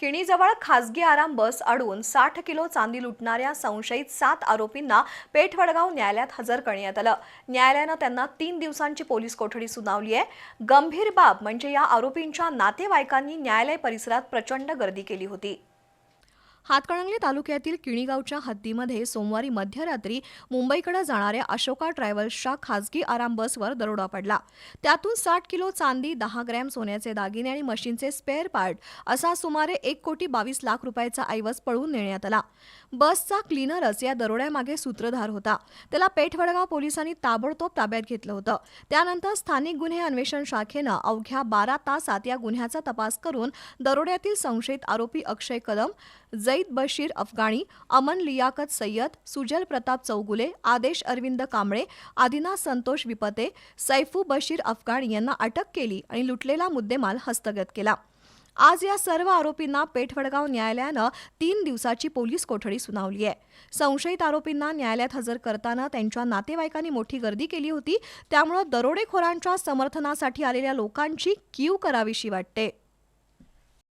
किणीजवळ खासगी आराम बस अडवून साठ किलो चांदी लुटणाऱ्या संशयित सात आरोपींना पेठवडगाव न्यायालयात हजर करण्यात आलं. न्यायालयानं त्यांना तीन दिवसांची पोलीस कोठडी सुनावली आहे. गंभीर बाब म्हणजे या आरोपींच्या नातेवाईकांनी न्यायालय परिसरात प्रचंड गर्दी केली होती. हातकणंगले तालुक्यातील किणीगावच्या हद्दीमध्ये सोमवारी मध्यरात्री मुंबईकडे जाणाऱ्या अशोका ट्रॅव्हल्सच्या खासगी आराम बसवर दरोडा पडला. त्यातून साठ किलो चांदी दहा ग्रॅम सोन्याचे दागिने आणि मशीनचे स्पेअर पार्ट असा सुमारे एक कोटी बावीस लाख रुपयाचा ऐवज पळवून नेण्यात आला. बसचा क्लीनरच या दरोड्यामागे सूत्रधार होता. त्याला पेठवडगाव पोलिसांनी ताबडतोब ताब्यात घेतलं होतं. त्यानंतर स्थानिक गुन्हे अन्वेषण शाखेनं अवघ्या बारा तासात या गुन्ह्याचा तपास करून दरोड्यातील संशयित आरोपी अक्षय कदम सईद बशीर अफगाणी अमन लियाकत सय्यद सुजल प्रताप चौगुले आदेश अरविंद कांबळे आदिना संतोष विपते सैफू बशीर अफगाणी यांना अटक केली आणि लुटलेला मुद्देमाल हस्तगत केला. आज या सर्व आरोपींना पेठवडगाव न्यायालयानं तीन दिवसाची पोलीस कोठडी सुनावली आहे. संशयित आरोपींना न्यायालयात हजर करताना त्यांच्या नातेवाईकांनी मोठी गर्दी केली होती त्यामुळं दरोडेखोरांच्या समर्थनासाठी आलेल्या लोकांची कीव करावीशी वाटते.